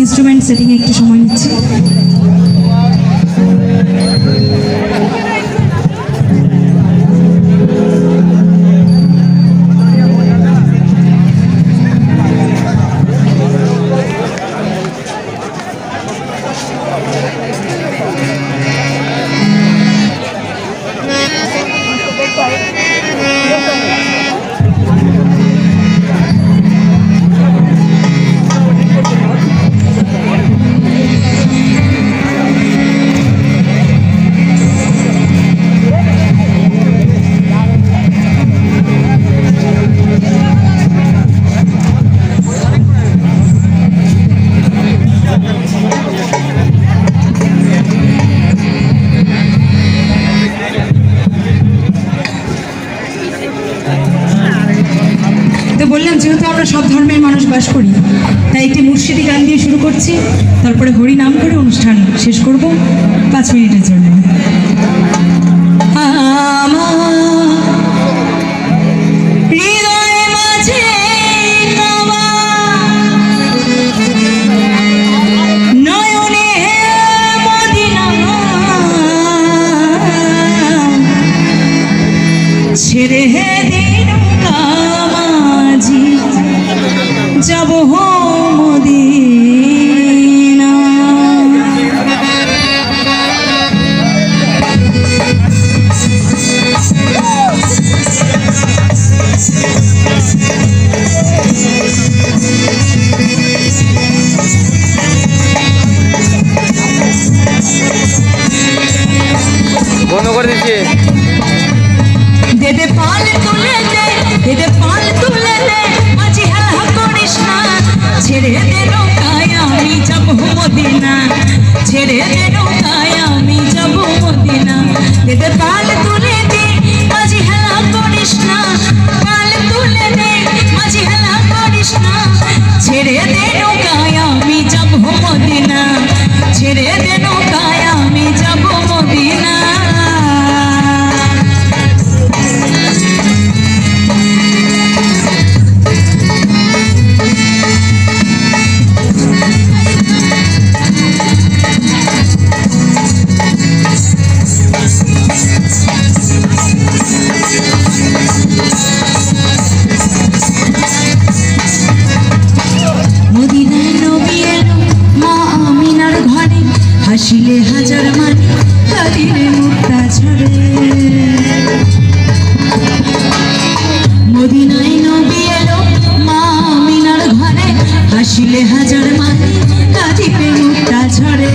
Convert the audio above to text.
Instrument সেটিংয়ে একটু সময় নিচ্ছি। Obrigado. যেহেতু আমরা সব ধর্মের মানুষ বাস করি, তাই একটি মুর্শিদি গান দিয়ে শুরু করছি। তারপরে হরি নাম করে অনুষ্ঠান শেষ করব। পাঁচ মিনিটের জন্য। ছেড়ে যাব মদিনা। বন্ধ করে দিচ্ছি। দেদে পাল ছেড়ে দে হাজার মাথা কাঁদিতে মুক্তা ঝরে।